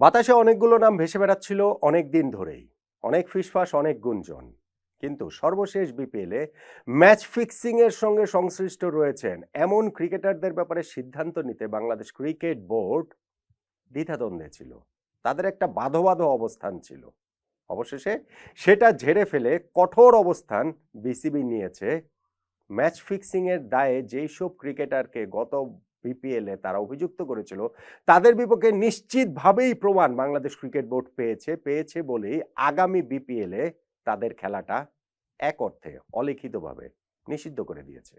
বাতাসে অনেকগুলো নাম ভেসে বেড়াচ্ছিল অনেক দিন ধরেই। অনেক ফিসফাস অনেক গুঞ্জন। কিন্তু সর্বশেষ বিপিএলে ম্যাচ ফিক্সিং এর সঙ্গে সংশ্লিষ্ট রয়েছেন এমন ক্রিকেটারদের ব্যাপারে সিদ্ধান্ত নিতে বাংলাদেশ ক্রিকেট বোর্ড দ্বিধাদ্বন্দ্বে ছিল। তাদের একটা বাধো বাধো অবস্থান ছিল। অবশেষে সেটা ঝেড়ে ফেলে কঠোর অবস্থান বিসিবি নিয়েছে। ম্যাচ ফিক্সিং এর দায়ে যেই সব ক্রিকেটারকে গত বিপিএলে তারা অভিযুক্ত করেছিল। তাদের বিপক্ষে নিশ্চিতভাবেই প্রমাণ বাংলাদেশ ক্রিকেট বোর্ড পেয়েছে পেয়েছে বলেই আগামী বিপিএলে তাদের খেলাটা এক অর্থে অলিখিতভাবে নিষিদ্ধ করে দিয়েছে।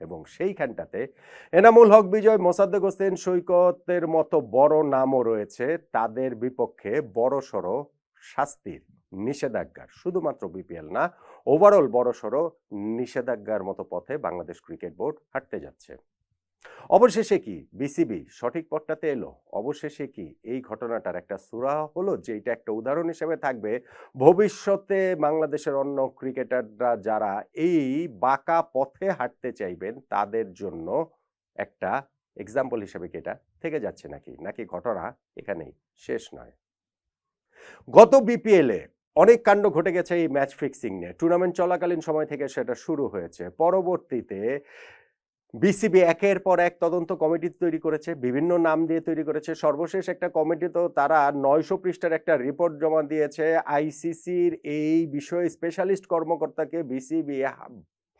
এবং সেইখানটাতে এনামুল হক, বিজয়, মোসাদ্দেক হোসেন, সৈকতের মতো বড় নামও রয়েছে। তাদের বিপক্ষে বড়সড় শাস্তির নিষেধাজ্ঞার, শুধুমাত্র বিপিএল না ওভারঅল বড় বড়সড় নিষেধাজ্ঞার মতো পথে বাংলাদেশ ক্রিকেট বোর্ড হাঁটতে যাচ্ছে। অবশেষে কি বিসিবি সঠিক পথটাতে এলো? অবশেষে কি এই ঘটনাটার একটা সুরা হলো যে এটা একটা উদাহরণ হিসেবে থাকবে? ভবিষ্যতে বাংলাদেশের অন্য ক্রিকেটাররা যারা এই বাঁকা পথে হাঁটতে চাইবেন, তাদের জন্য একটা এক্সাম্পল হিসেবে কি এটা থেকে যাচ্ছে নাকি? নাকি ঘটনা এখানেই শেষ নয়? গত বিপিএলে অনেক কাণ্ড ঘটে গেছে এই ম্যাচ ফিক্সিং নিয়ে। টুর্নামেন্ট চলাকালীন সময় থেকে সেটা শুরু হয়েছে। পরবর্তীতে বিসিবি একের পর এক তদন্ত কমিটি তৈরি করেছে, বিভিন্ন নাম দিয়ে তৈরি করেছে। সর্বশেষ একটা কমিটি তো তারা নয়শো পৃষ্ঠার একটা রিপোর্ট জমা দিয়েছে। আইসিসির এই বিষয়ে স্পেশালিস্ট কর্মকর্তাকে বিসিবি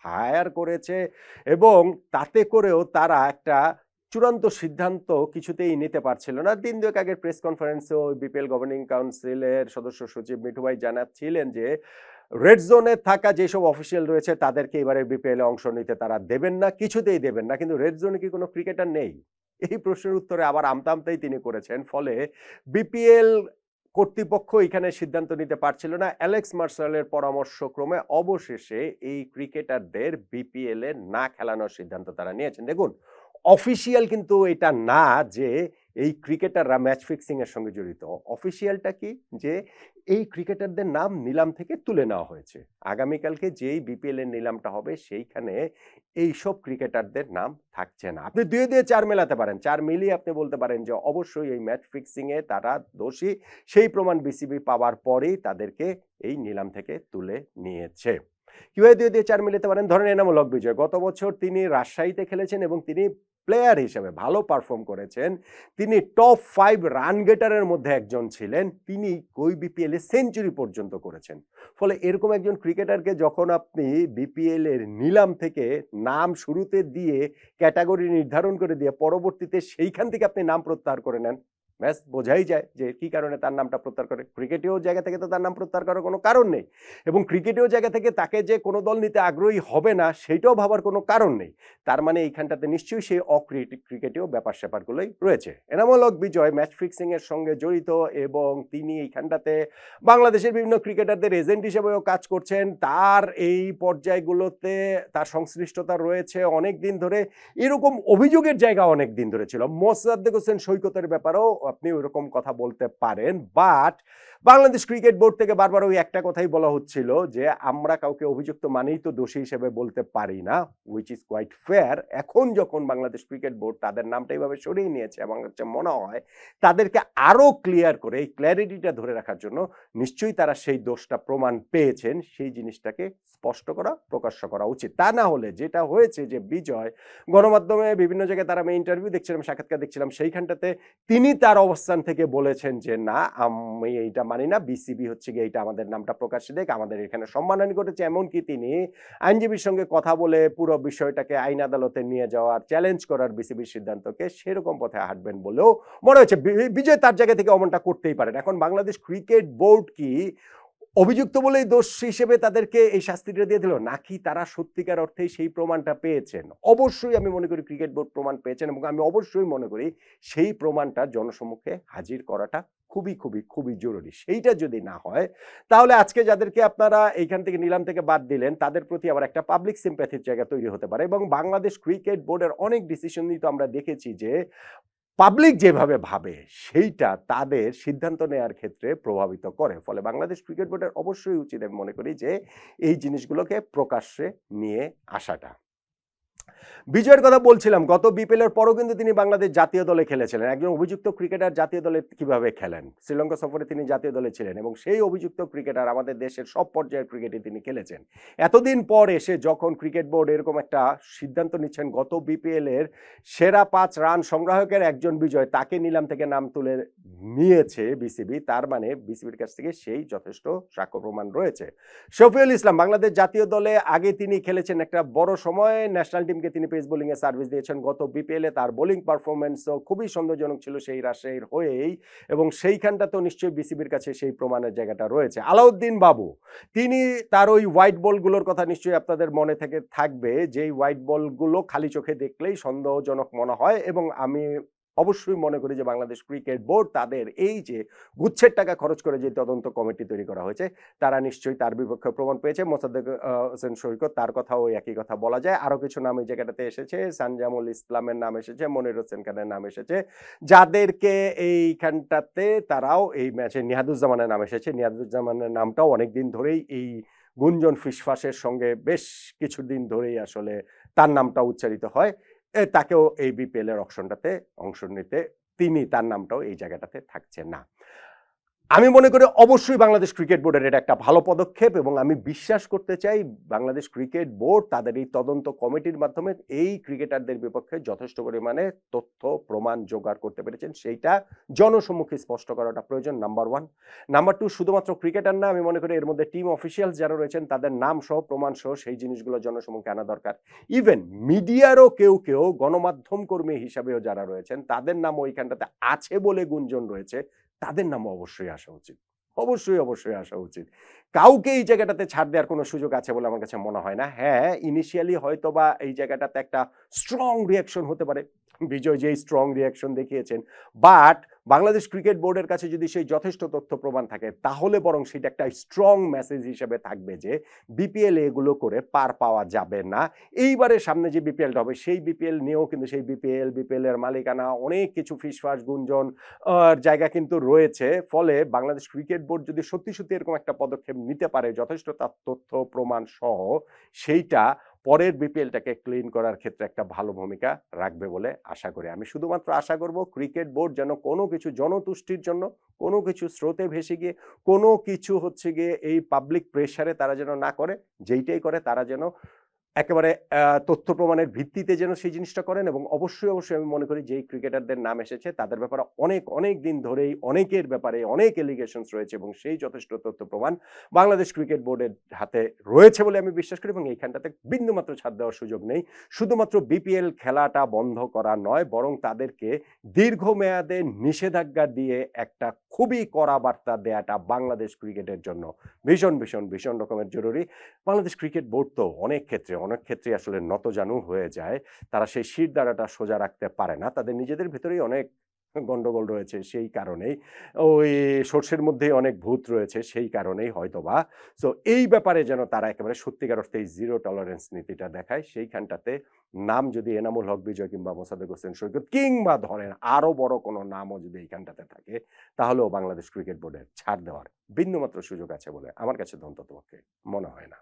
হায়ার করেছে এবং তাতে করেও তারা একটা চূড়ান্ত সিদ্ধান্ত কিছুতেই নিতে পারছিল না। দিন দুয়েক আগের প্রেস কনফারেন্সেও বিপিএল গভর্নিং কাউন্সিলের সদস্য সচিব মিঠুভাই জানাচ্ছিলেন যে রেড জোনে থাকা যেসব অফিসিয়াল রয়েছে, তাদেরকে এবারে বিপিএল অংশ নিতে তারা দেবেন না, কিছুতেই দেবেন না। কিন্তু রেড জোনে কি কোনো ক্রিকেটার নেই? এই প্রশ্নের উত্তরে আবার আমতামতেই তিনি করেছেন। ফলে বিপিএল কর্তৃপক্ষ এখানে সিদ্ধান্ত নিতে পারছিল না। অ্যালেক্স মার্শালের পরামর্শক্রমে অবশেষে এই ক্রিকেটারদের বিপিএল না খেলানোর সিদ্ধান্ত তারা নিয়েছেন। দেখুন অফিসিয়াল কিন্তু এটা না যে এই ক্রিকেটাররা ম্যাচ ফিক্সিং এর সঙ্গে জড়িত। অফিসিয়ালটা কি? যে এই ক্রিকেটারদের নাম নিলাম থেকে তুলে নেওয়া হয়েছে। আগামীকালকে যেই বিপিএল এর নিলামটা হবে সেইখানে এই সব ক্রিকেটারদের নাম থাকছে না। আপনি দুয়ে দিয়ে চার মেলাতে পারেন। চার মিলিয়ে আপনি বলতে পারেন যে অবশ্যই এই ম্যাচ ফিক্সিং এ তারা দোষী। সেই প্রমাণ বিসিবি পাওয়ার পরেই তাদেরকে এই নিলাম থেকে তুলে নিয়েছে। কীভাবে দুই দিয়ে চার মিলাতে পারেন? ধরেন এনামূল হক বিজয়। গত বছর তিনি রাজশাহীতে খেলেছেন এবং তিনি প্লেয়ার হিসেবে ভালো পারফর্ম করেছেন। তিনি টপ ফাইভ রান গেটারের মধ্যে একজন ছিলেন। তিনি ওই বিপিএল সেঞ্চুরি পর্যন্ত করেছেন। ফলে এরকম একজন ক্রিকেটারকে যখন আপনি বিপিএলের নিলাম থেকে নাম শুরুতে দিয়ে ক্যাটাগরি নির্ধারণ করে দিয়ে পরবর্তীতে সেইখান থেকে আপনি নাম প্রত্যাহার করে নেন ব্যাস, বোঝাই যায় যে কি কারণে তার নামটা প্রত্যাহার করে। ক্রিকেটেও জায়গা থেকে তো তার নাম প্রত্যাহার করার কোনো কারণ নেই। এবং ক্রিকেটেও জায়গা থেকে তাকে যে কোনো দল নিতে আগ্রহী হবে না, সেইটাও ভাবার কোনো কারণ নেই। তার মানে এইখানটাতে নিশ্চয়ই সেই অক্রিকেটেও ব্যাপার স্যাপারগুলোই রয়েছে। এনামূলক বিজয়, ম্যাচ ফিক্সিংয়ের সঙ্গে জড়িত এবং তিনি এইখানটাতে বাংলাদেশের বিভিন্ন ক্রিকেটারদের এজেন্ট হিসেবেও কাজ করছেন। তার এই পর্যায়গুলোতে তার সংশ্লিষ্টতা রয়েছে অনেক দিন ধরে। এরকম অভিযোগের জায়গা অনেক দিন ধরে ছিল। মোসাদ্দেক হোসেন সৈকতের ব্যাপারেও আপনি ওইরকম কথা বলতে পারেন বাট বাংলাদেশ ক্রিকেট বোর্ড থেকে বারবার ওই একটা কথাই বলা হচ্ছিল যে, আমরা কাউকে অভিযুক্ত মানেই তো দোষী হিসেবে বলতে পারি না উইচ ইজ কোয়াইট ফেয়ার এখন যখন বাংলাদেশ ক্রিকেট বোর্ড তাদের নামটা এইভাবে সরিয়ে নিয়েছে আমার কাছে মনে হয় তাদেরকে আরও ক্লিয়ার করে, এই ক্ল্যারিটিটা ধরে রাখার জন্য নিশ্চয়ই তারা সেই দোষটা প্রমাণ পেয়েছেন, সেই জিনিসটাকে স্পষ্ট করা, প্রকাশ্য করা উচিত। তা না হলে যেটা হয়েছে যে, বিজয় গণমাধ্যমে বিভিন্ন জায়গায় তারা আমি ইন্টারভিউ দেখছিলাম, সাক্ষাৎকার দেখছিলাম, সেইখানটাতে তিনি তার অবস্থান থেকে বলেছেন যে, না, আমি এইটা মানি না। বিসিবি হচ্ছে গিয়ে এইটা আমাদের নামটা প্রকাশ্যে দেখ আমাদের এখানে সম্মানহানি ঘটেছে। এমনকি তিনি আইনজীবীর সঙ্গে কথা বলে পুরো বিষয়টাকে আইন আদালতে নিয়ে যাওয়ার, চ্যালেঞ্জ করার বিসিবির সিদ্ধান্তকে সেরকম পথে হাঁটবেন বলেও মনে হচ্ছে বিজয় তার জায়গা থেকে অমনটা করতেই পারেন। এখন বাংলাদেশ ক্রিকেট বোর্ড কি অভিযুক্ত বলেই দোষ হিসেবে তাদেরকে এই শাস্তিটা দিয়ে দিল। নাকি তারা সত্যিকার অর্থে সেই প্রমাণটা পেয়েছেন? অবশ্যই আমি মনে করি ক্রিকেট বোর্ড প্রমাণ পেয়েছেন এবং আমি অবশ্যই মনে করি সেই প্রমাণটা জনসম্মুখে হাজির করাটা খুবই খুবই খুবই জরুরি। সেইটা যদি না হয়, তাহলে আজকে যাদেরকে আপনারা এইখান থেকে নিলাম থেকে বাদ দিলেন, তাদের প্রতি আবার একটা পাবলিক সিম্প্যাথির জায়গা তৈরি হতে পারে এবং বাংলাদেশ ক্রিকেট বোর্ডের অনেক ডিসিশনই তো আমরা দেখেছি যে পাবলিক যেভাবে ভাবে, সেইটা তাদের সিদ্ধান্ত নেওয়ার ক্ষেত্রে প্রভাবিত করে। ফলে বাংলাদেশ ক্রিকেট বোর্ডের অবশ্যই উচিত আমি মনে করি যে, এই জিনিসগুলোকে প্রকাশ্যে নিয়ে আসাটা। বিজয়ের কথা বলছিলাম, গত বিপিএল এর পরও কিন্তু তিনি বাংলাদেশ জাতীয় দলে খেলেছিলেন। একজন অভিযুক্ত ক্রিকেটার জাতীয় দলে কীভাবে খেলেন? শ্রীলঙ্কা সফরে তিনি জাতীয় দলে ছিলেন এবং সেই অভিযুক্ত ক্রিকেটার আমাদের দেশের সব পর্যায়ের ক্রিকেটে তিনি খেলেছেন। এতদিন পর এসে যখন ক্রিকেট বোর্ড এরকম একটা সিদ্ধান্ত নিচ্ছেন, গত বিপিএল এর সেরা পাঁচ রান সংগ্রাহকের একজন বিজয়, তাকে নিলাম থেকে নাম তুলে নিয়েছে বিসিবি, তার মানে বিসিবির কাছ থেকে সেই যথেষ্ট সাক্ষ্য প্রমাণ রয়েছে। শফিউল ইসলাম, বাংলাদেশ জাতীয় দলে আগে তিনি খেলেছেন একটা বড় সময়, ন্যাশনাল টিমকে তিনি পেস বোলিংয়ে সার্ভিস দিয়েছেন। গত বিপিএলে তার বোলিং পারফরমেন্সও খুবই সন্দেহজনক ছিল সেই রাজশাহীর হয়েই এবং সেইখানটা তো নিশ্চয়ই বিসিবির কাছে সেই প্রমাণের জায়গাটা রয়েছে। আলাউদ্দিন বাবু, তিনি তার ওই হোয়াইট বলগুলোর কথা নিশ্চয়ই আপনাদের মনে থেকে থাকবে, যেই হোয়াইট বলগুলো খালি চোখে দেখলেই সন্দেহজনক মনে হয় এবং আমি অবশ্যই মনে করি যে বাংলাদেশ ক্রিকেট বোর্ড তাদের এই যে গুচ্ছের টাকা খরচ করে যে তদন্ত কমিটি তৈরি করা হয়েছে, তারা নিশ্চয়ই তার বিপক্ষে প্রমাণ পেয়েছে। মোসাদ্দেক হোসেন সৈকত, তার কথাও একই কথা বলা যায়। আরও কিছু নাম এই জায়গাটাতে এসেছে। সানজামুল ইসলামের নাম এসেছে, মনির হোসেন খানের নাম এসেছে। যাদেরকে এইখানটাতে তারাও এই ম্যাচে নিহাদুজ্জামানের নাম এসেছে। নিহাদুজ্জামানের নামটাও অনেকদিন ধরেই এই গুঞ্জন ফিসফাসের সঙ্গে বেশ কিছুদিন ধরেই আসলে তার নামটা উচ্চারিত হয়। তাকেও এই বিপিএল এর অংশ নিতে তিনি তার নামটাও এই জায়গাটাতে থাকছে না। আমি মনে করি অবশ্যই বাংলাদেশ ক্রিকেট বোর্ডের এটা একটা ভালো পদক্ষেপ এবং আমি বিশ্বাস করতে চাই বাংলাদেশ ক্রিকেট বোর্ড, তাদের এই তদন্ত কমিটির মাধ্যমে এই ক্রিকেটারদের বিপক্ষে যথেষ্ট পরিমাণে তথ্য, প্রমাণ জোগাড় করতে পেরেছেন। সেইটা জনসম্মুখে স্পষ্ট করাটা প্রয়োজন নাম্বার ওয়ান নাম্বার টু শুধুমাত্র ক্রিকেটার না, আমি মনে করি এর মধ্যে টিম অফিসিয়ালস যারা রয়েছেন, তাদের নাম সহ, প্রমাণ সহ, সেই জিনিসগুলো জনসম্মুখে আনা দরকার। ইভেন মিডিয়ারও কেউ কেউ গণমাধ্যম কর্মী হিসাবেও যারা রয়েছেন, তাদের নাম ওইখানটাতে আছে বলে গুঞ্জন রয়েছে। তাদের নাম অবশ্যই আসা উচিত। অবশ্যই অবশ্যই আসা উচিত। কাউকে এই জায়গাটাতে ছাড় দেওয়ার কোনো সুযোগ আছে বলে আমার কাছে মনে হয় না। হ্যাঁ ইনিশিয়ালি হয়তো বা এই জায়গাটাতে একটা স্ট্রং রিয়াকশন হতে পারে। বিজয় যেই স্ট্রং রিয়াকশন দেখিয়েছেন। বাট বাংলাদেশ ক্রিকেট বোর্ডের কাছে যদি সেই যথেষ্ট তথ্য প্রমাণ থাকে, তাহলে বরং সেটা একটা স্ট্রং মেসেজ হিসেবে থাকবে যে বিপিএল এগুলো করে পার পাওয়া যাবে না। এইবারে সামনে যে বিপিএলটা হবে, সেই বিপিএল নিয়েও কিন্তু সেই বিপিএল বিপিএল এর মালিকানা অনেক কিছু ফিসফাস গুঞ্জন জায়গা কিন্তু রয়েছে। ফলে বাংলাদেশ ক্রিকেট বোর্ড যদি সত্যি সত্যি এরকম একটা পদক্ষেপ নিতে পারে, যথেষ্ট তার তথ্য প্রমাণ সহ, সেইটা পরের বিপিএলটাকে ক্লিন করার ক্ষেত্রে একটা ভালো ভূমিকা রাখবে বলে আশা করি। আমি শুধুমাত্র আশা করব ক্রিকেট বোর্ড যেন কোনো কিছু জনতুষ্টির জন্য, কোনো কিছু স্রোতে ভেসে গিয়ে, কোনো কিছু হচ্ছে গিয়ে এই পাবলিক প্রেশারে তারা যেন না করে, যেইটাই করে তারা যেন একেবারে তথ্য প্রমাণের ভিত্তিতে যেন সেই জিনিসটা করেন এবং অবশ্যই অবশ্যই আমি মনে করি যেই ক্রিকেটারদের নাম এসেছে, তাদের ব্যাপারে অনেক অনেক দিন ধরেই অনেকের ব্যাপারে অনেক এলিগেশনস রয়েছে এবং সেই যথেষ্ট তথ্য প্রমাণ বাংলাদেশ ক্রিকেট বোর্ডের হাতে রয়েছে বলে আমি বিশ্বাস করি এবং এইখানটাতে বিন্দুমাত্র ছাড় দেওয়ার সুযোগ নেই। শুধুমাত্র বিপিএল খেলাটা বন্ধ করা নয়, বরং তাদেরকে দীর্ঘমেয়াদে নিষেধাজ্ঞা দিয়ে একটা খুবই কড়া বার্তা দেয়াটা বাংলাদেশ ক্রিকেটের জন্য ভীষণ ভীষণ ভীষণ রকমের জরুরি। বাংলাদেশ ক্রিকেট বোর্ড তো অনেক ক্ষেত্রে অনেক ক্ষেত্রে আসলে নতজানু হয়ে যায়। তারা সেই শির দ্বারাটা সোজা রাখতে পারে না। তাদের নিজেদের ভিতরেই অনেক গন্ডগোল রয়েছে সেই কারণেই। ওই সর্ষের মধ্যেই অনেক ভূত রয়েছে সেই কারণেই হয়তোবা। সো এই ব্যাপারে যেন তারা একেবারে সত্যিকার অর্থে জিরো টলারেন্স নীতিটা দেখায়, সেইখানটাতে নাম যদি এনামুল হক, বিজয় কিংবা মোসাদ্দেক হোসেন সৈকত কিংবা ধরেন আরও বড় কোনো নামও যদি এইখানটাতে থাকে, তাহলেও বাংলাদেশ ক্রিকেট বোর্ডের ছাড় দেওয়ার বিন্দুমাত্র সুযোগ আছে বলে আমার কাছে অন্তত পক্ষে মনে হয় না।